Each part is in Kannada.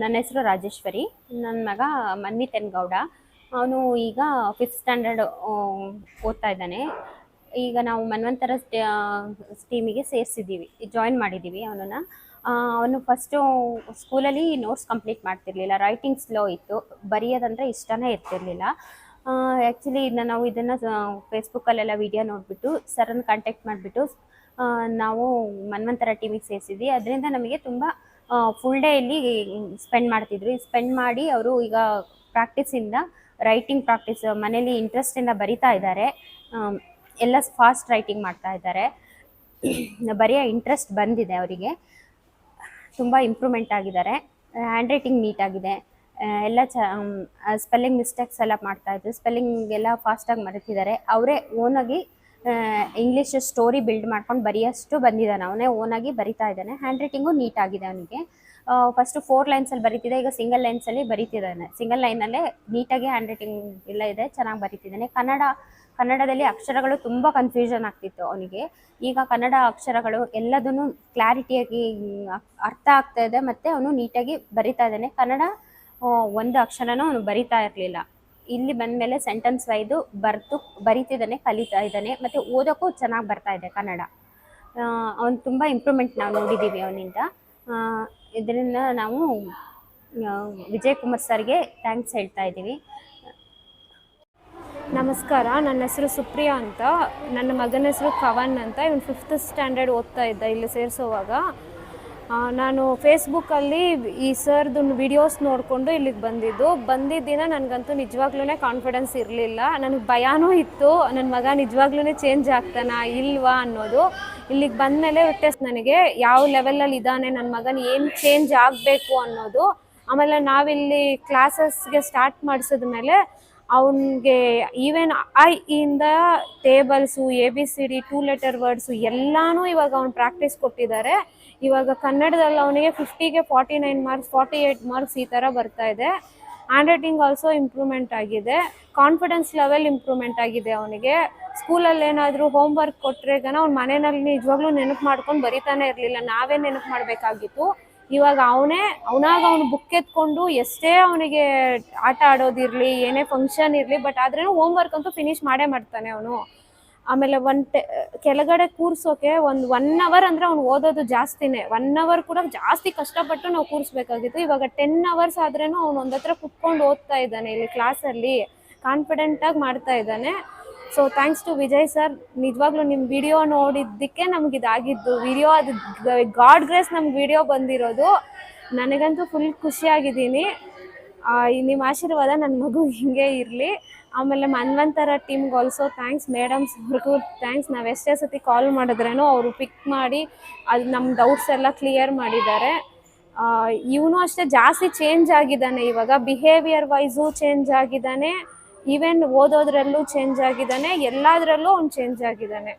ನನ್ನ ಹೆಸರು ರಾಜೇಶ್ವರಿ ನನ್ನ ಮಗ ಮನ್ವಿತನ್ ಗೌಡ ಅವನು ಈಗ ಫಿಫ್ತ್ ಸ್ಟ್ಯಾಂಡರ್ಡ್ ಓದ್ತಾ ಇದ್ದಾನೆ. ಈಗ ನಾವು ಮನ್ವಂತರ ಸ್ಟೀಮಿಗೆ ಸೇರಿಸಿದ್ದೀವಿ ಜಾಯಿನ್ ಮಾಡಿದ್ದೀವಿ ಅವನನ್ನು. ಅವನು ಫಸ್ಟು ಸ್ಕೂಲಲ್ಲಿ ನೋಟ್ಸ್ ಕಂಪ್ಲೀಟ್ ಮಾಡ್ತಿರ್ಲಿಲ್ಲ ರೈಟಿಂಗ್ ಸ್ಲೋ ಇತ್ತು, ಬರೆಯೋದಂದರೆ ಇಷ್ಟನೇ ಇರ್ತಿರ್ಲಿಲ್ಲ. ಆ್ಯಕ್ಚುಲಿ ಇದನ್ನ ನಾವು ಇದನ್ನು ಫೇಸ್ಬುಕ್ಕಲ್ಲೆಲ್ಲ ವಿಡಿಯೋ ನೋಡಿಬಿಟ್ಟು ಸರನ್ನು ಕಾಂಟ್ಯಾಕ್ಟ್ ಮಾಡಿಬಿಟ್ಟು ನಾವು ಮನ್ವಂತರ ಟಿವಿಗೆ ಸೇರಿಸಿದ್ವಿ. ಅದರಿಂದ ನಮಗೆ ತುಂಬ ಫುಲ್ ಡೇ ಇಲ್ಲಿ ಸ್ಪೆಂಡ್ ಮಾಡ್ತಿದ್ರು. ಸ್ಪೆಂಡ್ ಮಾಡಿ ಅವರು ಈಗ ಪ್ರಾಕ್ಟೀಸಿಂದ ರೈಟಿಂಗ್ ಪ್ರಾಕ್ಟೀಸ್ ಮನೇಲಿ ಇಂಟ್ರೆಸ್ಟಿಂದ ಬರಿತಾ ಇದ್ದಾರೆ. ಎಲ್ಲ ಫಾಸ್ಟ್ ರೈಟಿಂಗ್ ಮಾಡ್ತಾ ಇದ್ದಾರೆ. ಬರೆಯೋ ಇಂಟ್ರೆಸ್ಟ್ ಬಂದಿದೆ ಅವರಿಗೆ. ತುಂಬ ಇಂಪ್ರೂವ್ಮೆಂಟ್ ಆಗಿದ್ದಾರೆ. ಹ್ಯಾಂಡ್ ರೈಟಿಂಗ್ ನೀಟಾಗಿದೆ ಎಲ್ಲ ಚ ಸ್ಪೆಲ್ಲಿಂಗ್ ಮಿಸ್ಟೇಕ್ಸ್ ಎಲ್ಲ ಮಾಡ್ತಾಯಿದ್ರು ಸ್ಪೆಲ್ಲಿಂಗ್ ಎಲ್ಲ ಫಾಸ್ಟಾಗಿ ಮರೆತಿದ್ದಾರೆ. ಅವರೇ ಓನಾಗಿ ಇಂಗ್ಲೀಷ್ ಸ್ಟೋರಿ ಬಿಲ್ಡ್ ಮಾಡ್ಕೊಂಡು ಬರೆಯೋಷ್ಟು ಬಂದಿದ್ದಾನೆ ಅವನೇ ಓನಾಗಿ ಬರಿತಾ ಇದ್ದಾನೆ. ಹ್ಯಾಂಡ್ ರೈಟಿಂಗು ನೀಟಾಗಿದೆ ಅವನಿಗೆ. ಫಸ್ಟು ಫೋರ್ ಲೈನ್ಸಲ್ಲಿ ಬರಿತಿದೆ, ಈಗ ಸಿಂಗಲ್ ಲೈನ್ಸಲ್ಲಿ ಬರಿತಿದ್ದಾನೆ. ಸಿಂಗಲ್ ಲೈನಲ್ಲೇ ನೀಟಾಗಿ ಹ್ಯಾಂಡ್ ರೈಟಿಂಗ್ ಎಲ್ಲ ಇದೆ, ಚೆನ್ನಾಗಿ ಬರಿತಿದ್ದಾನೆ. ಕನ್ನಡ, ಕನ್ನಡದಲ್ಲಿ ಅಕ್ಷರಗಳು ತುಂಬ ಕನ್ಫ್ಯೂಷನ್ ಆಗ್ತಿತ್ತು ಅವನಿಗೆ. ಈಗ ಕನ್ನಡ ಅಕ್ಷರಗಳು ಎಲ್ಲದನ್ನು ಕ್ಲಾರಿಟಿಯಾಗಿ ಅರ್ಥ ಆಗ್ತಾ ಇದೆ, ಮತ್ತು ಅವನು ನೀಟಾಗಿ ಬರಿತಾ ಇದ್ದಾನೆ. ಕನ್ನಡ ಒಂದು ಅಕ್ಷರನೂ ಅವನು ಬರಿತಾ ಇರಲಿಲ್ಲ. ಇಲ್ಲಿ ಬಂದಮೇಲೆ ಸೆಂಟೆನ್ಸ್ ವೈದು ಬರ್ತು ಬರಿತಿದ್ದಾನೆ, ಕಲಿತಾ ಇದ್ದಾನೆ, ಮತ್ತು ಓದೋಕ್ಕೂ ಚೆನ್ನಾಗಿ ಬರ್ತಾ ಇದೆ ಕನ್ನಡ. ಅವ್ನು ತುಂಬ ಇಂಪ್ರೂವ್ಮೆಂಟ್ ನಾವು ನೋಡಿದ್ದೀವಿ ಅವನಿಂದ. ಇದರಿಂದ ನಾವು ವಿಜಯ್ ಕುಮಾರ್ ಸರ್ಗೆ ಥ್ಯಾಂಕ್ಸ್ ಹೇಳ್ತಾ ಇದ್ದೀವಿ. ನಮಸ್ಕಾರ, ನನ್ನ ಹೆಸರು ಸುಪ್ರಿಯಾ ಅಂತ. ನನ್ನ ಮಗನ ಹೆಸರು ಕವನ್ ಅಂತ. ಇವನು ಫಿಫ್ತ್ ಸ್ಟ್ಯಾಂಡರ್ಡ್ ಓದ್ತಾ ಇದ್ದ, ಇಲ್ಲಿ ಸೇರಿಸುವಾಗ. ನಾನು ಫೇಸ್ಬುಕ್ಕಲ್ಲಿ ಈ ಸರ್ದು ವಿಡಿಯೋಸ್ ನೋಡಿಕೊಂಡು ಇಲ್ಲಿಗೆ ಬಂದಿದ್ದು. ಬಂದಿದ್ದ ದಿನ ನನಗಂತೂ ನಿಜವಾಗ್ಲೂ ಕಾನ್ಫಿಡೆನ್ಸ್ ಇರಲಿಲ್ಲ. ನನಗೆ ಭಯನೂ ಇತ್ತು. ನನ್ನ ಮಗ ನಿಜವಾಗ್ಲೂ ಚೇಂಜ್ ಆಗ್ತಾನಾ, ಇಲ್ವಾ ಅನ್ನೋದು. ಇಲ್ಲಿಗೆ ಬಂದಮೇಲೆ ಟೆಸ್ಟ್ ನನಗೆ ಯಾವ ಲೆವೆಲಲ್ಲಿ ಇದ್ದಾನೆ ನನ್ನ ಮಗನ ಏನು ಚೇಂಜ್ ಆಗಬೇಕು ಅನ್ನೋದು. ಆಮೇಲೆ ನಾವಿಲ್ಲಿ ಕ್ಲಾಸಸ್ಗೆ ಸ್ಟಾರ್ಟ್ ಮಾಡಿಸಿದ ಮೇಲೆ ಅವನಿಗೆ ಈವನ್ ಐ ಇಂದ tables A B C D two letter words ಎಲ್ಲಾನು ಇವಾಗ ಅವ್ನು ಪ್ರಾಕ್ಟೀಸ್ ಕೊಟ್ಟಿದ್ದಾರೆ ಇವಾಗ ಕನ್ನಡದಲ್ಲಿ ಅವನಿಗೆ ಫಿಫ್ಟಿಗೆ forty nine marks forty eight marks ಈ ಥರ ಬರ್ತಾ ಇದೆ. ಹ್ಯಾಂಡ್ ರೈಟಿಂಗ್ ಆಲ್ಸೋ ಇಂಪ್ರೂವ್ಮೆಂಟ್ ಆಗಿದೆ. ಕಾನ್ಫಿಡೆನ್ಸ್ ಲೆವೆಲ್ ಇಂಪ್ರೂವ್ಮೆಂಟ್ ಆಗಿದೆ ಅವನಿಗೆ. ಸ್ಕೂಲಲ್ಲಿ ಏನಾದರೂ ಹೋಮ್ ವರ್ಕ್ ಕೊಟ್ಟರೆ ಅವ್ನು ಮನೆಯಲ್ಲಿ ನಿಜವಾಗ್ಲೂ ನೆನಪು ಮಾಡ್ಕೊಂಡು ಬರಿತಾನೆ ಇರಲಿಲ್ಲ. ನಾವೇ ನೆನಪು ಮಾಡಬೇಕಾಗಿತ್ತು. ಇವಾಗ ಅವನೇ, ಅವನಾಗ ಅವನು ಬುಕ್ ಎತ್ಕೊಂಡು ಎಷ್ಟೇ ಅವನಿಗೆ ಆಟ ಆಡೋದಿರಲಿ ಏನೇ ಫಂಕ್ಷನ್ ಇರಲಿ ಬಟ್ ಆದ್ರೂ ಹೋಮ್ ವರ್ಕ್ ಅಂತೂ ಫಿನಿಶ್ ಮಾಡೇ ಮಾಡ್ತಾನೆ ಅವನು. ಆಮೇಲೆ ಒನ್ ಕೆಳಗಡೆ ಕೂರ್ಸೋಕೆ ಒಂದು ಒನ್ ಅವರ್ ಅಂದರೆ ಅವ್ನು ಓದೋದು ಜಾಸ್ತಿನೇ. ಒನ್ ಅವರ್ ಕೂಡ ಜಾಸ್ತಿ ಕಷ್ಟಪಟ್ಟು ನಾವು ಕೂರಿಸ್ಬೇಕಾಗಿತ್ತು. ಇವಾಗ ಟೆನ್ ಅವರ್ಸ್ ಆದ್ರೂ ಅವ್ನು ಒಂದತ್ರ ಕುತ್ಕೊಂಡು ಓದ್ತಾ ಇದ್ದಾನೆ ಇಲ್ಲಿ ಕ್ಲಾಸಲ್ಲಿ ಕಾನ್ಫಿಡೆಂಟಾಗಿ ಮಾಡ್ತಾ ಇದ್ದಾನೆ. So thanks to Vijay sir ನಿಜವಾಗ್ಲೂ ನಿಮ್ಮ ವಿಡಿಯೋ ನೋಡಿದ್ದಕ್ಕೆ ನಮ್ಗೆ ಇದಾಗಿದ್ದು. ವಿಡಿಯೋ ಅದು ಗಾಡ್ ಗ್ರೇಸ್ ನಮ್ಗೆ ವಿಡಿಯೋ ಬಂದಿರೋದು. ನನಗಂತೂ ಫುಲ್ ಖುಷಿಯಾಗಿದ್ದೀನಿ. ನಿಮ್ಮ ಆಶೀರ್ವಾದ ನನ್ನ ಮಗು ಹಿಂಗೆ ಇರಲಿ. ಆಮೇಲೆ ಮನ್ವಂತರ ಟೀಮ್ಗೆ ಆಲ್ಸೋ ಥ್ಯಾಂಕ್ಸ್ ಮೇಡಮ್ಸ್ ಅವ್ರಿಗೂ ಥ್ಯಾಂಕ್ಸ್ ನಾವು ಎಷ್ಟೇ ಸತಿ ಕಾಲ್ ಮಾಡಿದ್ರೇನೋ ಅವರು ಪಿಕ್ ಮಾಡಿ ಅದು ನಮ್ಮ ಡೌಟ್ಸ್ ಎಲ್ಲ ಕ್ಲಿಯರ್ ಮಾಡಿದ್ದಾರೆ. ಇವನು ಅಷ್ಟೇ ಜಾಸ್ತಿ ಚೇಂಜ್ ಆಗಿದ್ದಾನೆ ಇವಾಗ. ಬಿಹೇವಿಯರ್ ವೈಸು ಚೇಂಜ್ ಆಗಿದ್ದಾನೆ. ಈವನ್ ಓದೋದ್ರಲ್ಲೂ ಚೇಂಜ್ ಆಗಿದ್ದಾನೆ, ಎಲ್ಲದರಲ್ಲೂ ಅವ್ನು ಚೇಂಜ್ ಆಗಿದ್ದಾನೆ.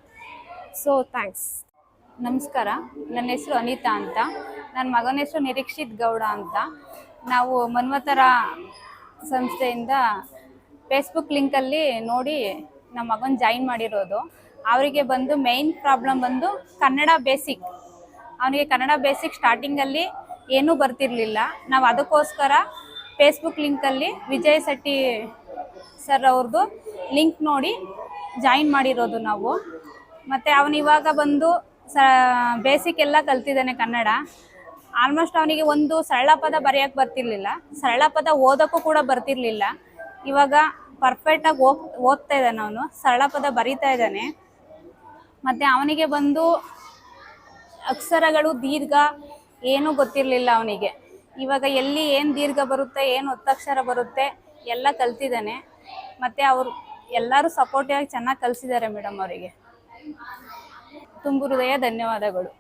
ಸೊ ಥ್ಯಾಂಕ್ಸ್ ನಮಸ್ಕಾರ. ನನ್ನ ಹೆಸರು ಅನಿತಾ ಅಂತ. ನನ್ನ ಮಗನ ಹೆಸರು ನಿರೀಕ್ಷಿತ್ ಗೌಡ ಅಂತ. ನಾವು ಮನ್ವತರ ಸಂಸ್ಥೆಯಿಂದ ಫೇಸ್ಬುಕ್ ಲಿಂಕಲ್ಲಿ ನೋಡಿ ನಮ್ಮ ಮಗನ ಜಾಯಿನ್ ಮಾಡಿರೋದು. ಅವರಿಗೆ ಬಂದು ಮೇಯ್ನ್ ಪ್ರಾಬ್ಲಮ್ ಬಂದು ಕನ್ನಡ ಬೇಸಿಕ್ ಅವನಿಗೆ ಕನ್ನಡ ಬೇಸಿಕ್ ಸ್ಟಾರ್ಟಿಂಗಲ್ಲಿ ಏನೂ ಬರ್ತಿರಲಿಲ್ಲ. ನಾವು ಅದಕ್ಕೋಸ್ಕರ ಫೇಸ್ಬುಕ್ ಲಿಂಕಲ್ಲಿ ವಿಜಯ್ ಶೆಟ್ಟಿ ಸರ್ ಅವ್ರದ್ದು ಲಿಂಕ್ ನೋಡಿ ಜಾಯಿನ್ ಮಾಡಿರೋದು ನಾವು. ಮತ್ತು ಅವನು ಇವಾಗ ಬಂದು ಸ, ಬೇಸಿಕ್ ಎಲ್ಲ ಕಲ್ತಿದ್ದಾನೆ ಕನ್ನಡ. ಆಲ್ಮೋಸ್ಟ್ ಅವನಿಗೆ ಒಂದು ಸರಳ ಪದ ಬರೆಯೋಕ್ಕೆ ಬರ್ತಿರ್ಲಿಲ್ಲ. ಸರಳ ಪದ ಓದೋಕ್ಕೂ ಕೂಡ ಬರ್ತಿರ್ಲಿಲ್ಲ. ಇವಾಗ ಪರ್ಫೆಕ್ಟಾಗಿ ಓದ್ ಓದ್ತಾ ಇದ್ದಾನೆ ಅವನು. ಸರಳ ಪದ ಬರಿತಾ ಇದ್ದಾನೆ. ಮತ್ತು ಅವನಿಗೆ ಬಂದು ಅಕ್ಷರಗಳು ದೀರ್ಘ ಏನೂ ಗೊತ್ತಿರಲಿಲ್ಲ ಅವನಿಗೆ. ಇವಾಗ ಎಲ್ಲಿ ಏನು ದೀರ್ಘ ಬರುತ್ತೆ, ಏನು ಒತ್ತಕ್ಷರ ಬರುತ್ತೆ ಎಲ್ಲ ಕಲ್ತಿದ್ದಾನೆ. ಮತ್ತು ಅವರು ಎಲ್ಲರೂ ಸಪೋರ್ಟಿವ್ ಆಗಿ ಚೆನ್ನಾಗಿ ಕಲಿಸಿದ್ದಾರೆ ಮೇಡಮ್ ಅವರಿಗೆ. ತುಂಬು ಹೃದಯ ಧನ್ಯವಾದಗಳು.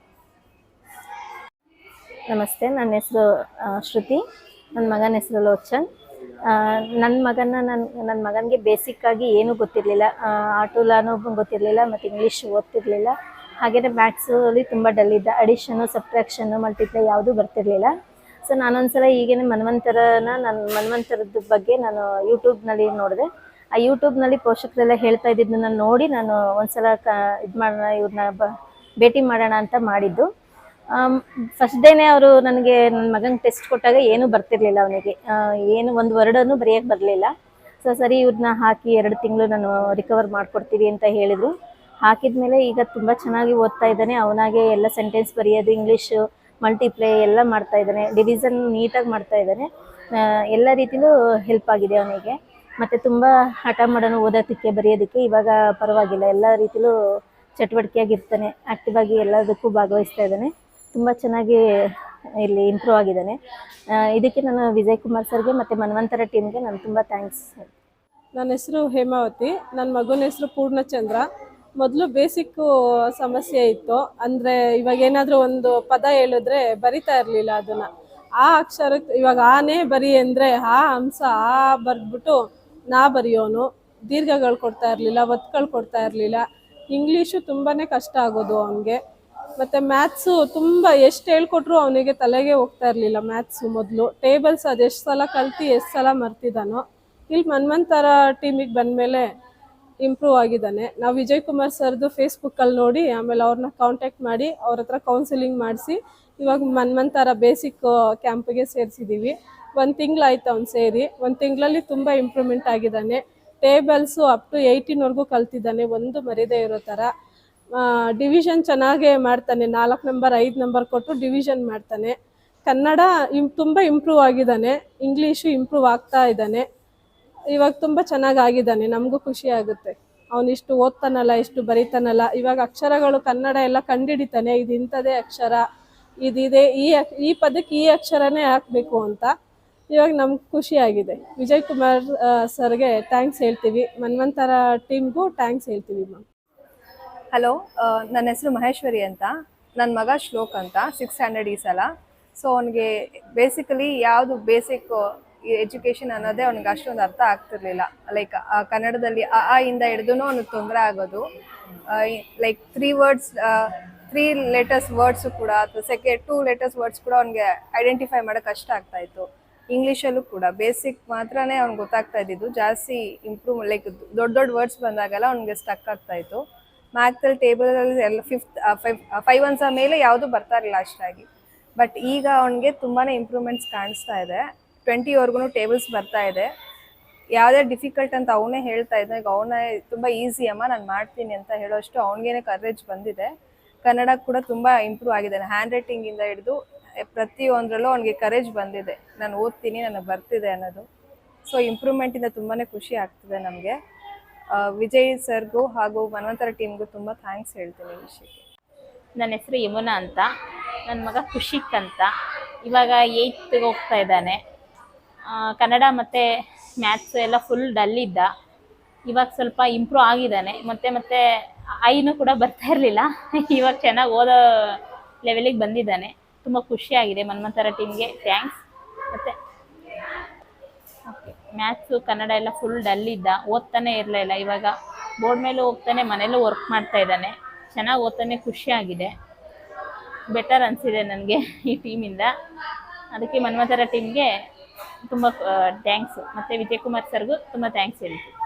ನಮಸ್ತೆ ನನ್ನ ಹೆಸರು ಶ್ರುತಿ. ನನ್ನ ಮಗನ ಹೆಸರು ಲೋಚನ್. ನನ್ನ ಮಗನ ನನ್ನ ನನ್ನ ಮಗನಿಗೆ ಬೇಸಿಕ್ಕಾಗಿ ಏನೂ ಗೊತ್ತಿರಲಿಲ್ಲ. ಆಟೋಲಾನು ಗೊತ್ತಿರಲಿಲ್ಲ, ಮತ್ತು ಇಂಗ್ಲೀಷ್ ಓದ್ತಿರ್ಲಿಲ್ಲ. ಹಾಗೆಯೇ ಮ್ಯಾಥ್ಸಲ್ಲಿ ತುಂಬ ಡಲ್ ಇದ್ದ. ಅಡಿಷನು ಸಬ್ಟ್ರಾಕ್ಷನ್ನು ಮಲ್ಟಿಪ್ಲೈ ಯಾವುದೂ ಬರ್ತಿರ್ಲಿಲ್ಲ. ಸೊ ನಾನೊಂದ್ಸಲ ಈಗೇನೆ ಮನ್ವಂತರನ, ನಾನು ಮನ್ವಂತರದ ಬಗ್ಗೆ ನಾನು ಯೂಟ್ಯೂಬ್ನಲ್ಲಿ ನೋಡಿದೆ. ಆ ಯೂಟ್ಯೂಬ್ನಲ್ಲಿ ಪೋಷಕರೆಲ್ಲ ಹೇಳ್ತಾ ಇದ್ದಿದ್ದನ್ನ ನೋಡಿ ನಾನು ಒಂದ್ಸಲ ಕ, ಇದು ಮಾಡೋಣ ಇವ್ರನ್ನ ಬ, ಭೇಟಿ ಮಾಡೋಣ ಅಂತ ಮಾಡಿದ್ದು. ಫಸ್ಟ್ ಡೇನೆ ಅವರು ನನಗೆ ನನ್ನ ಮಗಂಗೆ ಟೆಸ್ಟ್ ಕೊಟ್ಟಾಗ ಏನೂ ಬರ್ತಿರ್ಲಿಲ್ಲ ಅವನಿಗೆ. ಏನು ಒಂದು ವರ್ಡನ್ನು ಬರೆಯೋಕ್ಕೆ ಬರಲಿಲ್ಲ. ಸೊ ಸರಿ ಇವ್ರನ್ನ ಹಾಕಿ ಎರಡು ತಿಂಗಳು ನಾನು ರಿಕವರ್ ಮಾಡ್ಕೊಡ್ತೀವಿ ಅಂತ ಹೇಳಿದರು. ಹಾಕಿದ್ಮೇಲೆ ಈಗ ತುಂಬ ಚೆನ್ನಾಗಿ ಓದ್ತಾ ಇದ್ದಾನೆ. ಅವನಾಗೆ ಎಲ್ಲ ಸೆಂಟೆನ್ಸ್ ಬರೆಯೋದು ಇಂಗ್ಲೀಷು ಮಲ್ಟಿಪ್ಲೇ ಎಲ್ಲ ಮಾಡ್ತಾ ಇದ್ದಾನೆ ಡಿವಿಷನ್ ನೀಟಾಗಿ ಮಾಡ್ತಾ ಇದ್ದಾನೆ. ಎಲ್ಲ ರೀತಿಲೂ ಹೆಲ್ಪ್ ಆಗಿದೆ ಅವನಿಗೆ. ಮತ್ತು ತುಂಬ ಹಠ ಮಾಡೋನು ಓದೋದಕ್ಕೆ, ಬರೆಯೋದಕ್ಕೆ ಇವಾಗ ಪರವಾಗಿಲ್ಲ. ಎಲ್ಲ ರೀತಿಲೂ ಚಟುವಟಿಕೆಯಾಗಿರ್ತಾನೆ ಆ್ಯಕ್ಟಿವ್ ಆಗಿ ಎಲ್ಲದಕ್ಕೂ ಭಾಗವಹಿಸ್ತಾ ಇದ್ದಾನೆ. ತುಂಬ ಚೆನ್ನಾಗಿ ಇಲ್ಲಿ ಇಂಪ್ರೂವ್ ಆಗಿದ್ದಾನೆ. ಇದಕ್ಕೆ ನಾನು ವಿಜಯ್ ಕುಮಾರ್ ಸರ್ಗೆ ಮತ್ತು ಮನ್ವಂತರ ಟೀಮ್ಗೆ ನಾನು ತುಂಬ ಥ್ಯಾಂಕ್ಸ್ ನನ್ನ ಹೆಸರು ಹೇಮಾವತಿ, ನನ್ನ ಮಗನ ಹೆಸರು ಪೂರ್ಣಚಂದ್ರ. ಮೊದಲು ಬೇಸಿಕ್ ಸಮಸ್ಯೆ ಇತ್ತು. ಅಂದರೆ ಇವಾಗ ಏನಾದರೂ ಒಂದು ಪದ ಹೇಳಿದ್ರೆ ಬರಿತಾ ಇರಲಿಲ್ಲ ಅದನ್ನು. ಆ ಅಕ್ಷರಕ್ಕೆ ಇವಾಗ ಆನೆ ಬರಿ ಅಂದರೆ ಆ ಅಂಶ ಆ ಬರೆದ್ಬಿಟ್ಟು ನಾ ಬರೆಯೋನು. ದೀರ್ಘಗಳು ಕೊಡ್ತಾ ಇರಲಿಲ್ಲ ಒತ್ತುಗಳು ಕೊಡ್ತಾ ಇರಲಿಲ್ಲ. ಇಂಗ್ಲೀಷು ತುಂಬಾ ಕಷ್ಟ ಆಗೋದು ಅವನಿಗೆ. ಮತ್ತು ಮ್ಯಾಥ್ಸು ತುಂಬ ಎಷ್ಟು ಹೇಳ್ಕೊಟ್ರು ಅವನಿಗೆ ತಲೆಗೆ ಹೋಗ್ತಾ ಇರಲಿಲ್ಲ ಮ್ಯಾಥ್ಸು ಮೊದಲು. ಟೇಬಲ್ಸ್ ಅದು ಎಷ್ಟು ಸಲ ಕಲ್ತು ಎಷ್ಟು ಸಲ ಮರ್ತಿದ್ದಾನೋ ಇಲ್ಲಿ ಮನ್ಮಂತರ ಟೀಮಿಗೆ ಬಂದಮೇಲೆ ಇಂಪ್ರೂವ್ ಆಗಿದ್ದಾನೆ. ನಾವು ವಿಜಯ್ ಕುಮಾರ್ ಸರ್ದು ಫೇಸ್ಬುಕ್ಕಲ್ಲಿ ನೋಡಿ, ಆಮೇಲೆ ಅವ್ರನ್ನ ಕಾಂಟ್ಯಾಕ್ಟ್ ಮಾಡಿ, ಅವ್ರ ಹತ್ರ ಕೌನ್ಸಿಲಿಂಗ್ ಮಾಡಿಸಿ, ಇವಾಗ ಮನ್ವಂತರ ಬೇಸಿಕ್ ಕ್ಯಾಂಪ್ಗೆ ಸೇರಿಸಿದ್ದೀವಿ ಒಂದು ತಿಂಗಳಾಯ್ತು ಅವ್ನು ಸೇರಿ. ಒಂದು ತಿಂಗಳಲ್ಲಿ ತುಂಬ ಇಂಪ್ರೂವ್ಮೆಂಟ್ ಆಗಿದ್ದಾನೆ. ಟೇಬಲ್ಸು ಅಪ್ ಟು ಏಯ್ಟೀನ್ವರೆಗೂ ಕಲ್ತಿದ್ದಾನೆ, ಒಂದು ಮರಿದೇ ಇರೋ ಥರ ಡಿವಿಷನ್ ಚೆನ್ನಾಗೇ ಮಾಡ್ತಾನೆ. ನಾಲ್ಕು ನಂಬರ್ ಐದು ನಂಬರ್ ಕೊಟ್ಟು ಡಿವಿಷನ್ ಮಾಡ್ತಾನೆ. ಕನ್ನಡ ಇಂ ತುಂಬ ಇಂಪ್ರೂವ್ ಆಗಿದ್ದಾನೆ. ಇಂಗ್ಲೀಷು ಇಂಪ್ರೂವ್ ಆಗ್ತಾ ಇದ್ದಾನೆ. ಇವಾಗ ತುಂಬ ಚೆನ್ನಾಗಿ ಆಗಿದ್ದಾನೆ, ನಮಗೂ ಖುಷಿ ಆಗುತ್ತೆ. ಅವನು ಇಷ್ಟು ಓದ್ತಾನಲ್ಲ, ಇಷ್ಟು ಬರೀತಾನಲ್ಲ, ಇವಾಗ ಅಕ್ಷರಗಳು ಕನ್ನಡ ಎಲ್ಲ ಕಂಡಿಡಿತಾನೆ, ಇದು ಇಂಥದೇ ಅಕ್ಷರ, ಇದಿದೆ, ಈ ಈ ಪದಕ್ಕೆ ಈ ಅಕ್ಷರನೇ ಹಾಕಬೇಕು ಅಂತ ಇವಾಗ ನಮ್ಗೆ ಖುಷಿ ಆಗಿದೆ. ವಿಜಯ್ ಕುಮಾರ್ ಸರ್ಗೆ ಥ್ಯಾಂಕ್ಸ್ ಹೇಳ್ತೀವಿ. ಮನ್ವಂತರ ಟೀಮ್ಗೂ ಥ್ಯಾಂಕ್ಸ್ ಹೇಳ್ತೀವಿ ಮ್ಯಾಮ್ ಹಲೋ ನನ್ನ ಹೆಸರು ಮಹೇಶ್ವರಿ ಅಂತ. ನನ್ನ ಮಗ ಶ್ಲೋಕ್ ಅಂತ ಸಿಕ್ಸ್ ಸ್ಟ್ಯಾಂಡರ್ಡ್ ಈ ಸಲ. ಸೊ ಅವನಿಗೆ ಬೇಸಿಕಲಿ ಯಾವುದು ಬೇಸಿಕ್ ಎಜುಕೇಷನ್ ಅನ್ನೋದೇ ಅವ್ನಿಗೆ ಅಷ್ಟೊಂದು ಅರ್ಥ ಆಗ್ತಿರ್ಲಿಲ್ಲ. ಲೈಕ್ ಕನ್ನಡದಲ್ಲಿ ಅ ಆ ಇಂದ ಹಿಡಿದು ಅವ್ನಿಗೆ ತೊಂದರೆ ಆಗೋದು. Like three words three letters words ಕೂಡ ಅಥವಾ ಸೆಕೆಂಡ್ ಟೂ ಲೆಟರ್ಸ್ ವರ್ಡ್ಸ್ ಕೂಡ ಅವ್ನಿಗೆ ಐಡೆಂಟಿಫೈ ಮಾಡೋಕೆ ಕಷ್ಟ ಆಗ್ತಾ ಇತ್ತು. ಇಂಗ್ಲೀಷಲ್ಲೂ ಕೂಡ ಬೇಸಿಕ್ ಮಾತ್ರನೇ ಅವ್ನಿಗೆ ಗೊತ್ತಾಗ್ತಾ ಇದ್ದಿದ್ದು. ಜಾಸ್ತಿ ಇಂಪ್ರೂವ್ ಲೈಕ್ ದೊಡ್ಡ ದೊಡ್ಡ ವರ್ಡ್ಸ್ ಬಂದಾಗೆಲ್ಲ ಅವ್ನಿಗೆ ಸ್ಟಕ್ ಆಗ್ತಾ ಇತ್ತು. ಟೇಬಲಲ್ಲಿ ಎಲ್ಲ ಫಿಫ್ತ್ ಫೈವ್ ಫೈವ್ ಒನ್ಸ್ ಮೇಲೆ ಯಾವುದೂ ಬರ್ತಾ ಇರಲಿಲ್ಲ ಅಷ್ಟಾಗಿ. ಬಟ್ ಈಗ ಅವನಿಗೆ ತುಂಬಾ ಇಂಪ್ರೂವ್ಮೆಂಟ್ಸ್ ಕಾಣಿಸ್ತಾ ಇದೆ. ಟ್ವೆಂಟಿವರೆಗೂ ಟೇಬಲ್ಸ್ ಬರ್ತಾ ಇದೆ. ಯಾವುದೇ ಡಿಫಿಕಲ್ಟ್ ಅಂತ ಅವನೇ ಹೇಳ್ತಾ ಇದ್ದ ಈಗ ಅವನೇ ತುಂಬ ಈಸಿ ಅಮ್ಮ, ನಾನು ಮಾಡ್ತೀನಿ ಅಂತ ಹೇಳೋಷ್ಟು ಅವನಿಗೇನೆ ಕರೇಜ್ ಬಂದಿದೆ. ಕನ್ನಡ ಕೂಡ ತುಂಬ ಇಂಪ್ರೂವ್ ಆಗಿದೆ ಹ್ಯಾಂಡ್ ರೈಟಿಂಗಿಂದ ಹಿಡಿದು ಪ್ರತಿಯೊಂದರಲ್ಲೂ ಅವನಿಗೆ ಕರೇಜ್ ಬಂದಿದೆ. ನಾನು ಓದ್ತೀನಿ ನನಗೆ ಬರ್ತಿದೆ ಅನ್ನೋದು. ಸೊ ಇಂಪ್ರೂವ್ಮೆಂಟಿಂದ ತುಂಬಾ ಖುಷಿ ಆಗ್ತಿದೆ ನಮಗೆ. ವಿಜಯ್ ಸರ್ಗೂ ಹಾಗೂ ಮನ್ವಂತರ ಟೀಮ್ಗೂ ತುಂಬ ಥ್ಯಾಂಕ್ಸ್ ಹೇಳ್ತೀನಿ ವಿಷಯಕ್ಕೆ ನನ್ನ ಹೆಸರು ಯಮುನಾ ಅಂತ. ನನ್ನ ಮಗ ಖುಷಿಕ್ ಅಂತ. ಇವಾಗ ಏಯ್ತ್ಗೆ ಹೋಗ್ತಾ ಇದ್ದಾನೆ. ಕನ್ನಡ ಮತ್ತು ಮ್ಯಾಥ್ಸ್ ಎಲ್ಲ ಫುಲ್ ಡಲ್ ಇದ್ದ. ಇವಾಗ ಸ್ವಲ್ಪ ಇಂಪ್ರೂವ್ ಆಗಿದ್ದಾನೆ. ಮತ್ತೆ ಮತ್ತೆ ಐನು ಕೂಡ ಬರ್ತಾ ಇರಲಿಲ್ಲ. ಇವಾಗ ಚೆನ್ನಾಗಿ ಓದೋ ಲೆವೆಲಿಗೆ ಬಂದಿದ್ದಾನೆ. ತುಂಬ ಖುಷಿಯಾಗಿದೆ ಮನ್ಮಂತರ ಟೀಮ್ಗೆ ಥ್ಯಾಂಕ್ಸ್ ಮತ್ತು ಓಕೆ ಮ್ಯಾಥ್ಸು ಕನ್ನಡ ಎಲ್ಲ ಫುಲ್ ಡಲ್ ಇದ್ದ. ಓದ್ತಾನೆ ಇರಲಿಲ್ಲ ಇವಾಗ. ಬೋರ್ಡ್ ಮೇಲೂ ಹೋಗ್ತಾನೆ, ಮನೇಲೂ ವರ್ಕ್ ಮಾಡ್ತಾ ಇದ್ದಾನೆ. ಚೆನ್ನಾಗಿ ಓದ್ತಾನೆ ಖುಷಿಯಾಗಿದೆ ಬೆಟರ್ ಅನಿಸಿದೆ ನನಗೆ ಈ ಟೀಮಿಂದ ಅದಕ್ಕೆ ಮನ್ಮಥರ ಟೀಮ್ಗೆ ತುಂಬ ಥ್ಯಾಂಕ್ಸ್ ಮತ್ತೆ ವಿಜಯಕುಮಾರ್ ಸರ್ಗೂ ತುಂಬ ಥ್ಯಾಂಕ್ಸ್ ಹೇಳ್ತೀನಿ